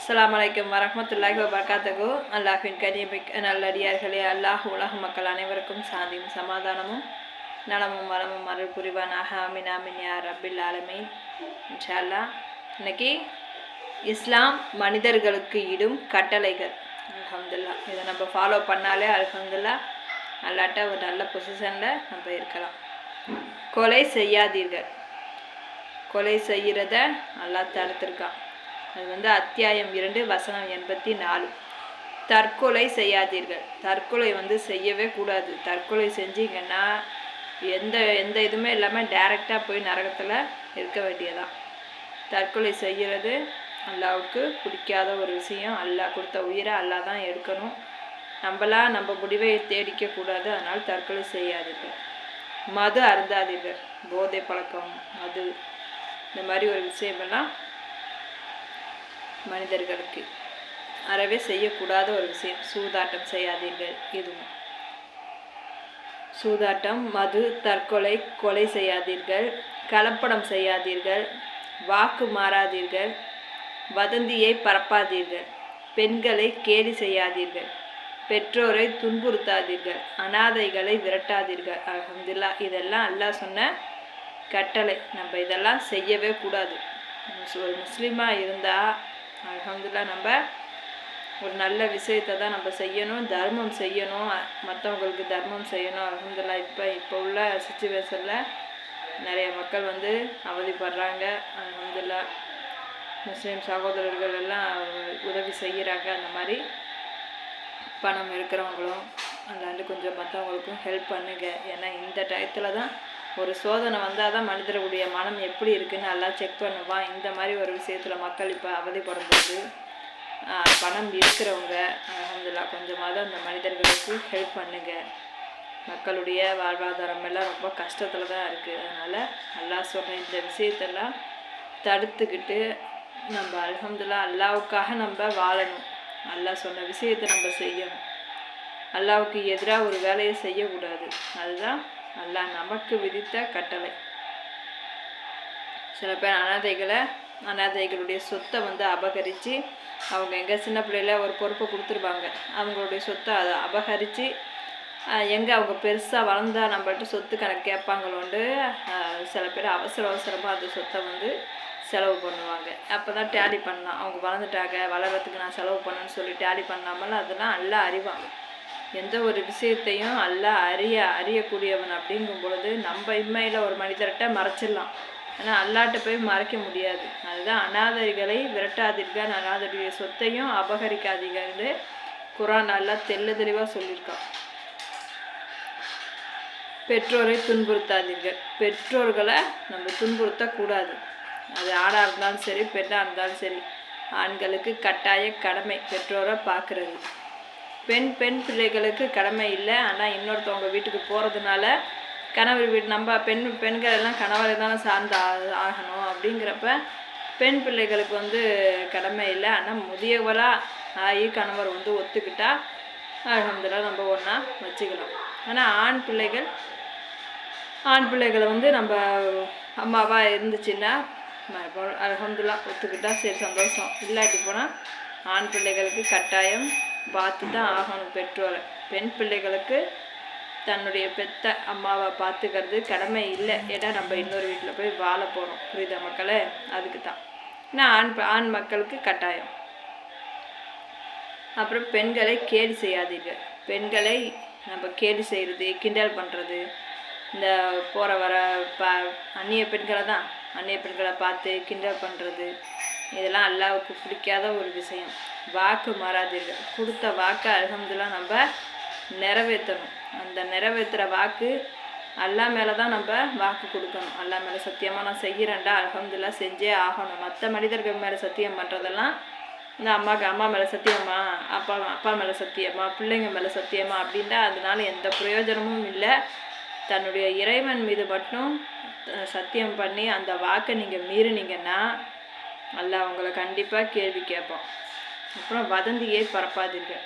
அஸ்ஸலாமு அலைக்கும் வரஹ்மத்துல்லாஹி வபரகாத்துஹு அல்லாஹ்வின் கனியமிக்க நல்லடியார்களே அல்லாஹ் உலக மக்கள் அனைவருக்கும் சாந்தியும் சமாதானமும் நலமும் வளமும் அருள் புரிவானாக ஆமீன் ஆமீன் யா ரப்பில் ஆலமீன் இன்னைக்கு இஸ்லாம் மனிதர்களுக்கு இடும் கட்டளைகள் அலமதுல்லா இதை நம்ம ஃபாலோ பண்ணாலே அலமதுல்லா அல்லாட்ட ஒரு நல்ல பொசிஷனில் நம்ம இருக்கலாம் கொலை செய்யாதீர்கள் கொலை செய்கிறத அல்லாஹ் தடுத்துருக்கான் அது வந்து அத்தியாயம் இரண்டு வசனம் எண்பத்தி நாலு தற்கொலை செய்யாதீர்கள். தற்கொலை வந்து செய்யவே கூடாது. தற்கொலை செஞ்சீங்கன்னா எந்த எந்த இதுவுமே இல்லாமல் டைரெக்டாக போய் நரகத்தில் இருக்க வேண்டியதான் தற்கொலை செய்கிறது அல்லாவுக்கு பிடிக்காத ஒரு விஷயம். அல்லாஹ் கொடுத்த உயிரை அல்லா தான் எடுக்கணும். நம்மளாம் நம்ம முடிவை தேடிக்கக்கூடாது அதனால் தற்கொலை செய்யாதீர்கள். மது அருந்தாதீர்கள். போதை பழக்கம் மது இந்த மாதிரி ஒரு விஷயமெல்லாம் மனிதர்களுக்கு. அறவே செய்யக்கூடாத ஒரு விஷயம். சூதாட்டம் செய்யாதீர்கள் இதுவும் சூதாட்டம் மது தற்கொலை கொலை செய்யாதீர்கள். கலப்படம் செய்யாதீர்கள். வாக்கு மாறாதீர்கள். வதந்தியை பரப்பாதீர்கள். பெண்களை கேலி செய்யாதீர்கள். பெற்றோரை துன்புறுத்தாதீர்கள். அனாதைகளை விரட்டாதீர்கள். அல்ஹம்துலில்லாஹ் இதெல்லாம் அல்லாஹ் சொன்ன கட்டளை. நம்ம இதெல்லாம் செய்யவே கூடாது. ஒரு முஸ்லீமாக இருந்தால் அலமதுல்லா நம்ம ஒரு நல்ல விஷயத்தை தான் நம்ம செய்யணும் தர்மம் செய்யணும் மற்றவங்களுக்கு தர்மம் செய்யணும். அலமதுல்லா இப்போ இப்போ உள்ள சுச்சுவேஷனில் நிறைய மக்கள் வந்து அவதிப்படுறாங்க. அலமதுல்லா முஸ்லீம் சகோதரர்கள் எல்லாம் உதவி செய்கிறாங்க அந்த மாதிரி பணம் இருக்கிறவங்களும் அந்தாண்டு கொஞ்சம் மற்றவங்களுக்கும் ஹெல்ப் பண்ணுங்க. ஏன்னா இந்த டயத்தில் தான் ஒரு சோதனை வந்தால் தான் மனிதருடைய மனம் எப்படி இருக்குன்னு எல்லாம் செக் பண்ணுவான் இந்த மாதிரி ஒரு விஷயத்தில் மக்கள் இப்போ அவதிப்படும்போது போது பணம் இருக்கிறவங்க அலமதுல்லா கொஞ்சமாவது அந்த மனிதர்களுக்கு ஹெல்ப் பண்ணுங்கள் மக்களுடைய வாழ்வாதாரம் எல்லாம் ரொம்ப கஷ்டத்தில் தான் இருக்குது அதனால் அல்லாஹ் சொன்ன இந்த விஷயத்தெல்லாம் தடுத்துக்கிட்டு நம்ம அல்ஹம்துல்லா அல்லாவுக்காக நம்ம வாழணும். அல்லாஹ் சொன்ன விஷயத்தை நம்ம செய்யணும். அல்லாவுக்கு எதிராக ஒரு வேலையை செய்யக்கூடாது. அதுதான் அல்லாஹ் நமக்கு விதித்த கட்டளை. சில பேர் அனாதைகளை அனாதைகளுடைய சொத்தை வந்து அபகரித்து அவங்க எங்கே சின்ன பிள்ளையில ஒரு பொறுப்பை கொடுத்துருப்பாங்க. அவங்களுடைய சொத்தை அதை அபகரித்து எங்கே அவங்க பெருசாக வளர்ந்தா நம்மள்ட்ட சொத்து கணக்கு கேட்பாங்களோண்டு சில பேர் அவசர அவசரமாக அந்த சொத்தை வந்து செலவு பண்ணுவாங்க. அப்போ தான் டேலி பண்ணலாம். அவங்க வளர்ந்துட்டாங்க வளர்கிறதுக்கு நான் செலவு பண்ணேன்னு சொல்லி டேலி பண்ணாமல் அதெல்லாம் நல்லா அறிவாங்க. எந்த ஒரு விஷயத்தையும் அல்ல அறிய அறியக்கூடியவன் அப்படிங்கும் பொழுது நம்ம இம்மையில் ஒரு மனிதர்கிட்ட மறைச்சிடலாம். ஆனால் அல்லாட்ட போய் மறைக்க முடியாது. அதுதான் அனாதரிகளை விரட்டாதீர்கள். அனாதரிய சொத்தையும் அபகரிக்காதீர்கள் குரான் நல்லா தெல்ல தெளிவாக சொல்லியிருக்கான். பெற்றோரை துன்புறுத்தாதீர்கள். பெற்றோர்களை நம்ம துன்புறுத்தக்கூடாது. அது ஆணாக இருந்தாலும் சரி பெண்ணாக இருந்தாலும் சரி ஆண்களுக்கு கட்டாய கடமை பெற்றோரை பார்க்குறது. பெண் பெண் பிள்ளைகளுக்கு கடமை இல்லை. ஆனால் இன்னொருத்தவங்க வீட்டுக்கு போகிறதுனால கணவர் வீடு நம்ம பெண் பெண்கள் எல்லாம் கணவரை தானே சார்ந்து ஆ- ஆகணும். அப்படிங்கிறப்ப பெண் பிள்ளைகளுக்கு வந்து கடமை இல்லை. ஆனால் முதியவராக ஆகி கணவர் வந்து ஒத்துக்கிட்டா அலமதுல்லா நம்ம ஒன்றா வச்சுக்கலாம் ஆனால் ஆண் பிள்ளைகள் ஆண் பிள்ளைகளை வந்து நம்ம அம்மாவாக இருந்துச்சுன்னா அலமதுல்லா ஒத்துக்கிட்டால் சரி சந்தோஷம். இல்லாட்டி போனால் ஆண் பிள்ளைகளுக்கு கட்டாயம் பார்த்து தான் ஆகணும் பெற்றோரை. பெண் பிள்ளைகளுக்கு தன்னுடைய பெத்த அம்மாவை பார்த்துக்கிறது கடமை இல்லை. ஏன்னா நம்ம இன்னொரு வீட்டில் போய் வாழ போகிறோம் புரியுதா மக்களே? அதுக்கு தான் ஏன்னா ஆண் ஆண் மக்களுக்கு கட்டாயம். அப்புறம் பெண்களை கேலி செய்யாதீர்கள் பெண்களை நம்ம கேலி செய்கிறது கிண்டல் பண்ணுறது இந்த போகிற வர ப அந்நிய பெண்களை தான். அந்நிய பெண்களை பார்த்து கிண்டல் பண்ணுறது இதெல்லாம் அல்லாவுக்கு பிடிக்காத ஒரு விஷயம். வாக்கு மாறாதீர்கள். கொடுத்த வாக்கை அல்ஹம்துலில்லாஹ் நம்ம நிறைவேற்றணும். அந்த நிறைவேற்றுற வாக்கு அல்லா மேலே தான் நம்ம வாக்கு கொடுக்கணும். அல்லா மேலே சத்தியமாக நான் செய்கிறேன்டா அலமதுல்லா செஞ்சே ஆகணும். மற்ற மனிதர்கள் மேலே சத்தியம் பண்ணுறதெல்லாம் இந்த அம்மாவுக்கு அம்மா மேலே சத்தியமா அப்பா அப்பா மேலே சத்தியமா பிள்ளைங்க மேலே சத்தியமா அப்படின்ட்டா அதனால எந்த பிரயோஜனமும் இல்லை. தன்னுடைய இறைவன் மீது மட்டும் சத்தியம் பண்ணி அந்த வாக்கை நீங்கள் மீறினீங்கன்னா நல்லா உங்களை கண்டிப்பாக கேள்வி கேட்போம் அப்புறம் வதந்தியை பரப்பாதீர்கள்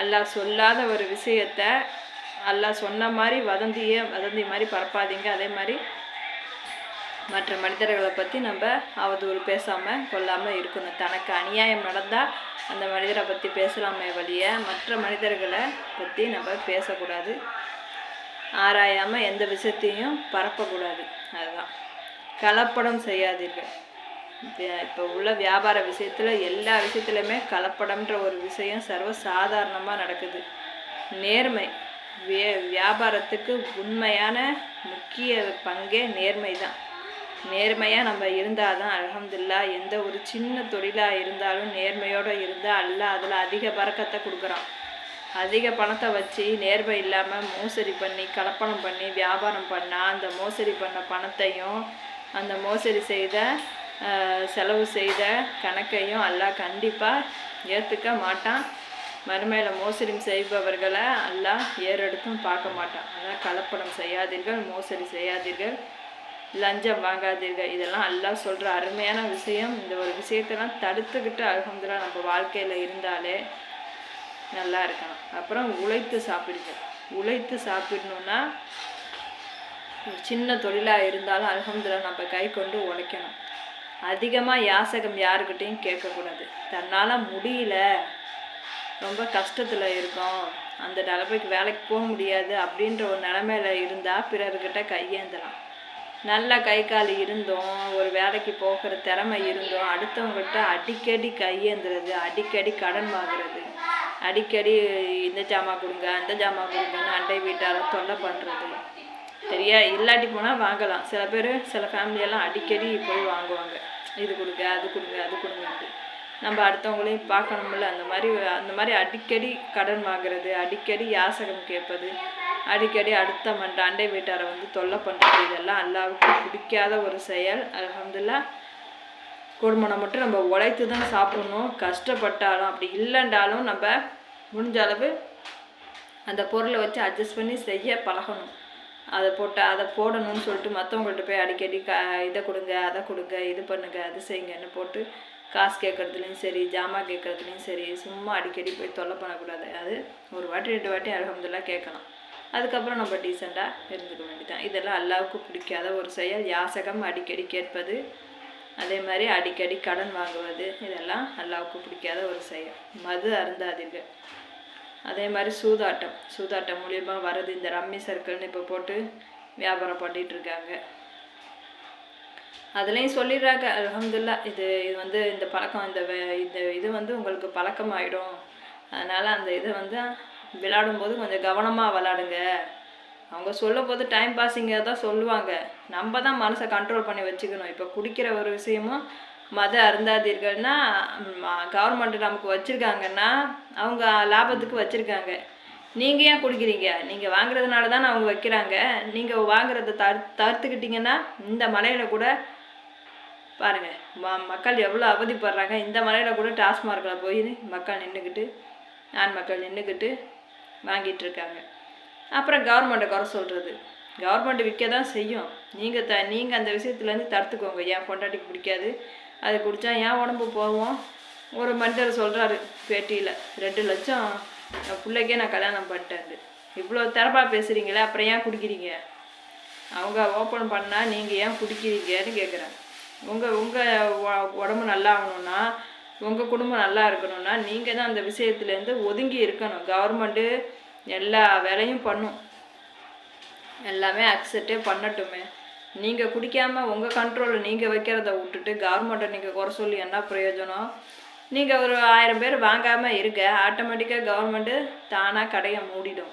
அல்லாஹ் சொல்லாத ஒரு விஷயத்த அல்லாஹ் சொன்ன மாதிரி வதந்தியை வதந்தி மாதிரி பரப்பாதீங்க. அதே மாதிரி மற்ற மனிதர்களை பற்றி நம்ம அவதூறு பேசாமல் கொள்ளாமல் இருக்கணும். தனக்கு அநியாயம் நடந்தால் அந்த மனிதரை பற்றி பேசலாமே வழிய மற்ற மனிதர்களை பற்றி நம்ம பேசக்கூடாது. ஆராயாமல் எந்த விஷயத்தையும் பரப்பக்கூடாது. அதுதான். கலப்படம் செய்யாதீர்கள். இப்போ உள்ள வியாபார விஷயத்தில் எல்லா விஷயத்துலையுமே கலப்படம்ன்ற ஒரு விஷயம் சர்வ சாதாரணமாக நடக்குது. நேர்மை. வே வியாபாரத்துக்கு உண்மையான முக்கிய பங்கே நேர்மை தான். நேர்மையாக நம்ம இருந்தால் தான் அலமதுல்லா எந்த ஒரு சின்ன தொழிலாக இருந்தாலும் நேர்மையோடு இருந்தால் அல்ல அதில் அதிக பறக்கத்தை கொடுக்குறான். அதிக பணத்தை வச்சு நேர்மை இல்லாமல் மோசடி பண்ணி கலப்பணம் பண்ணி வியாபாரம் பண்ணால் அந்த மோசடி பண்ண பணத்தையும் அந்த மோசடி செய்த செலவு செய்த கணக்கையும் அல்லாஹ் கண்டிப்பாக ஏற்றுக்க மாட்டான். மறுமையில் மோசடி செய்பவர்களை அல்லாஹ் ஏறெடுத்தும் பார்க்க மாட்டான். அதான் கலப்படம் செய்யாதீர்கள் மோசடி செய்யாதீர்கள் லஞ்சம் வாங்காதீர்கள். இதெல்லாம் எல்லாம் சொல்கிற அருமையான விஷயம். இந்த ஒரு விஷயத்தெல்லாம் தடுத்துக்கிட்டு அலமதுல்லா நம்ம வாழ்க்கையில் இருந்தாலே நல்லா இருக்கலாம். அப்புறம் உழைத்து சாப்பிடுங்க. உழைத்து சாப்பிடணுன்னா சின்ன தொழிலாக இருந்தாலும் அலமதுல்லா நம்ம கை கொண்டு உழைக்கணும். அதிகமாக யாசகம் யாருக்கிட்டையும் கேட்கக்கூடாது. தன்னால் முடியல. ரொம்ப கஷ்டத்தில் இருக்கோம். அந்த நிலைமைக்கு வேலைக்கு போக முடியாது அப்படின்ற ஒரு நிலமையில இருந்தால் பிறர்கிட்ட கையேந்தலாம். நல்ல கை கால் இருந்தோம். ஒரு வேலைக்கு போகிற திறமை இருந்தோம். அடுத்தவங்கள்ட்ட அடிக்கடி கையேந்துறது அடிக்கடி கடன் வாங்குறது. அடிக்கடி இந்த ஜாமான் கொடுங்க அந்த ஜாமான் கொடுங்கன்னு அண்டை வீட்டார தொல்லை பண்ணுறது சரியா? இல்லாட்டி போனால் வாங்கலாம். சில பேர் சில ஃபேமிலியெல்லாம் அடிக்கடி போய் வாங்குவாங்க. இது கொடுங்க அது கொடுங்க அது கொடுங்கன்ட்டு. நம்ம அடுத்தவங்களையும் பார்க்கணும்ல அந்த மாதிரி அந்த மாதிரி அடிக்கடி கடன் வாங்குறது அடிக்கடி யாசகம் கேட்பது அடிக்கடி அடுத்த மண்ட அண்டை வீட்டாரை வந்து தொல்லை பண்ணுறது இதெல்லாம் அல்லாவுக்கு பிடிக்காத ஒரு செயல். அலமதுல்லா குடும்பம் மட்டும் நம்ம உழைத்து தான் சாப்பிடணும் கஷ்டப்பட்டாலும் அப்படி இல்லைன்றாலும் நம்ம முடிஞ்ச அளவு அந்த பொருளை வச்சு அட்ஜஸ்ட் பண்ணி செய்ய பழகணும். அதை போட்டால் அதை போடணும்னு சொல்லிட்டு மற்றவங்கள்ட்ட போய் அடிக்கடி க இதை கொடுங்க அதை கொடுங்க இது பண்ணுங்க அது செய்யுங்கன்னு போட்டு காசு கேட்குறதுலையும் சரி ஜாமான் கேட்குறதுலையும் சரி சும்மா அடிக்கடி போய் தொல்லை பண்ணக்கூடாது. அது ஒரு வாட்டி ரெண்டு வாட்டி அலகம்துல்லாம் கேட்கலாம். அதுக்கப்புறம் நம்ம டீசெண்டாக இருந்துக்க வேண்டியதான் இதெல்லாம் அல்லாவுக்கு பிடிக்காத ஒரு செயல். யாசகம் அடிக்கடி கேட்பது அதே மாதிரி அடிக்கடி கடன் வாங்குவது இதெல்லாம் அல்லாவுக்கு பிடிக்காத ஒரு செயல். மது அருந்தாதீர்கள். அதே மாதிரி சூதாட்டம். சூதாட்டம் மூலியமாக வர்றது இந்த ரம்மி சர்க்கிள்னு இப்போ போட்டு வியாபாரம் பண்ணிகிட்ருக்காங்க அதுலேயும் சொல்லிடுறாங்க அலமதுல்லா இது இது வந்து இந்த பழக்கம் இந்த இந்த இது வந்து உங்களுக்கு பழக்கமாயிடும். அதனால் அந்த இதை வந்து விளாடும்போது கொஞ்சம் கவனமாக விளாடுங்க அவங்க சொல்லும் போது டைம் பாஸிங்காக தான் சொல்லுவாங்க. நம்ம தான் மனசை கண்ட்ரோல் பண்ணி வச்சுக்கணும். இப்போ குடிக்கிற ஒரு விஷயமும் மத அருந்தாதீர்கள்னா கவர்மெண்ட் நமக்கு வச்சுருக்காங்கன்னா அவங்க லாபத்துக்கு வச்சுருக்காங்க. நீங்கள் ஏன் குடிக்கிறீங்க? நீங்கள் வாங்குறதுனால தான் அவங்க வைக்கிறாங்க. நீங்கள் வாங்குறத தர் தடுத்துக்கிட்டிங்கன்னா இந்த மலையில் கூட பாருங்கள் ம மக்கள் எவ்வளோ அவதிப்படுறாங்க. இந்த மலையில் கூட டாஸ்மார்க்கில் போய் மக்கள் நின்றுக்கிட்டு ஆண் மக்கள் நின்றுக்கிட்டு வாங்கிட்டு இருக்காங்க. அப்புறம் கவர்மெண்ட்டை குறை சொல்கிறது கவர்மெண்ட் விற்க தான் செய்யும். நீங்கள் த நீங்கள் அந்த விஷயத்துலேருந்து தடுத்துக்கோங்க. ஏன் பொண்டாட்டிக்கு பிடிக்காது. அது குடித்தா ஏன் உடம்பு போவோம் ஒரு மனிதர் சொல்கிறாரு பேட்டியில் ரெண்டு லட்சம் என் பிள்ளைக்கே நான் கல்யாணம் பண்ணிட்டேன் இவ்வளோ தரப்பாக பேசுகிறீங்களே அப்புறம் ஏன் குடிக்கிறீங்க? அவங்க ஓப்பன் பண்ணால் நீங்கள் ஏன் குடிக்கிறீங்கன்னு கேட்குறேன் உங்கள் உங்கள் உடம்பு நல்லா ஆகணும்னா உங்கள் குடும்பம் நல்லா இருக்கணும்னா நீங்கள் தான் அந்த விஷயத்துலேருந்து ஒதுங்கி இருக்கணும். கவர்மெண்ட்டு எல்லா வேலையும் பண்ணும். எல்லாமே அக்செப்டே பண்ணட்டுமே. நீங்கள் குடிக்காமல் உங்கள் கண்ட்ரோலில் நீங்கள் வைக்கிறத விட்டுட்டு கவர்மெண்ட்டை நீங்கள் குறை சொல்லி என்ன பிரயோஜனம்? நீங்கள் ஒரு ஆயிரம் பேர் வாங்காமல் இருக்க ஆட்டோமேட்டிக்காக கவர்மெண்ட்டு தானாக கடையை மூடிடும்.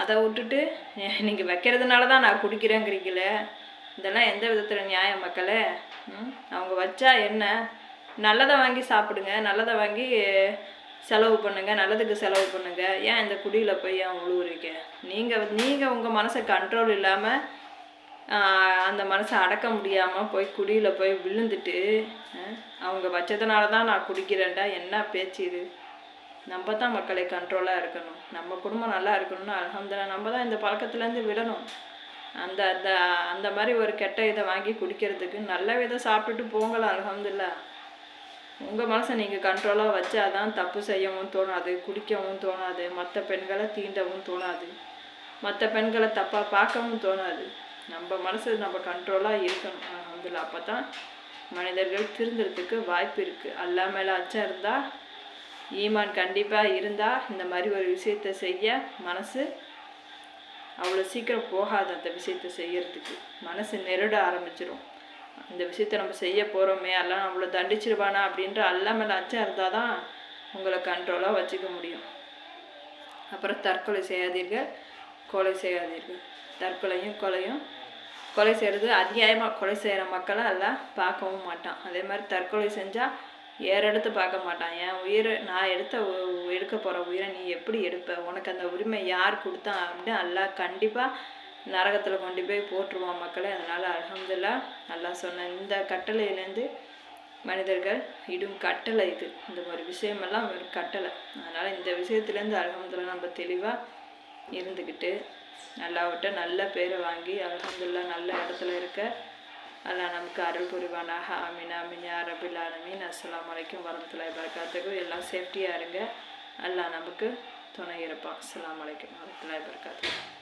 அதை விட்டுட்டு நீங்கள் வைக்கிறதுனால தான் நான் குடிக்கிறேங்கிறீங்களே. இதெல்லாம் எந்த விதத்தில் நியாயம் மக்களே? அவங்க வச்சா என்ன? நல்லதை வாங்கி சாப்பிடுங்க நல்லதை வாங்கி செலவு பண்ணுங்கள் நல்லதுக்கு செலவு பண்ணுங்கள் ஏன் இந்த குடியில் போய் ஏன் உழுவுறீங்க? நீங்கள் நீங்கள் உங்கள் மனசை கண்ட்ரோல் இல்லாமல் அந்த மனசை அடக்க முடியாமல் போய் குடியில் போய் விழுந்துட்டு அவங்க வச்சதுனால தான் நான் குடிக்கிறேன்டா என்ன பேச்சு இது? நம்ம தான் மக்களை கண்ட்ரோலாக இருக்கணும். நம்ம குடும்பம் நல்லா இருக்கணும்னு அலமதுல்லா நம்ம தான் இந்த பழக்கத்துலேருந்து விடணும். அந்த அந்த அந்த மாதிரி ஒரு கெட்ட இதை வாங்கி குடிக்கிறதுக்கு நல்ல விதை சாப்பிட்டுட்டு போங்களாம் அலமதுல்லா உங்கள் மனசை நீங்கள் கண்ட்ரோலாக வச்சா தான் தப்பு செய்யவும் தோணாது குடிக்கவும் தோணாது மற்ற பெண்களை தீண்டவும் தோணாது மற்ற பெண்களை தப்பாக பார்க்கவும் தோணாது. நம்ம மனசு நம்ம கண்ட்ரோலாக இருக்கணும். அலமதுல்லா அப்போ தான் மனிதர்கள் திருந்துறதுக்கு வாய்ப்பு இருக்குது அல்லா மேலே அச்சம் இருந்தால் ஈமான் கண்டிப்பாக இருந்தால் இந்த மாதிரி ஒரு விஷயத்தை செய்ய மனசு அவ்வளோ சீக்கிரம் போகாது அந்த விஷயத்த செய்கிறதுக்கு மனசு நெருட ஆரம்பிச்சிடும் இந்த விஷயத்த நம்ம செய்ய போகிறோமே எல்லாம் நம்மளை தண்டிச்சிருவானா அப்படின்ற அல்லா மேலே அச்சம் இருந்தால் தான் உங்களை கண்ட்ரோலாக வச்சுக்க முடியும். அப்புறம் தற்கொலை செய்யாதீர்கள் கொலை செய்யாதீர்கள். தற்கொலையும் கொலையும் கொலை செய்கிறது அநியாயமாக கொலை செய்கிற மக்களை எல்லாம் பார்க்கவும் மாட்டான். அதே மாதிரி தற்கொலை செஞ்சால் ஏற எடுத்து பார்க்க மாட்டான். என் உயிரை நான் எடுத்த எடுக்க போகிற உயிரை நீ எப்படி எடுப்ப? உனக்கு அந்த உரிமை யார் கொடுத்தா? அப்படின்னு எல்லாம் கண்டிப்பாக நரகத்தில் கொண்டு போய் போட்டுருவான் மக்களை. அதனால் அலமதுல்லா நல்லா சொன்ன இந்த கட்டளையிலேருந்து மனிதர்கள் இடும் கட்டளை இது. இந்த மாதிரி விஷயமெல்லாம் ஒரு கட்டளை. அதனால் இந்த விஷயத்துலேருந்து அல்ஹம்துலில்லாஹ் நம்ம தெளிவாக இருந்துக்கிட்டு அல்லாவிட்ட நல்ல பேரை வாங்கி அலமதுல்லா நல்ல இடத்துல இருக்க. அல்லா நமக்கு அருள் புரிவானாக. ஆமீன் ஆமீன் அரபில் ரபில் ஆலமீன். அஸ்ஸலாமு அலைக்கும் வரமத்துல்லாஹி எல்லாம் சேஃப்டியாக இருங்க. அல்லா நமக்கு துணை இருப்பான். அஸ்லாம் அலைக்கும் வரமத்துல்லாஹி வரகாத்துக்கு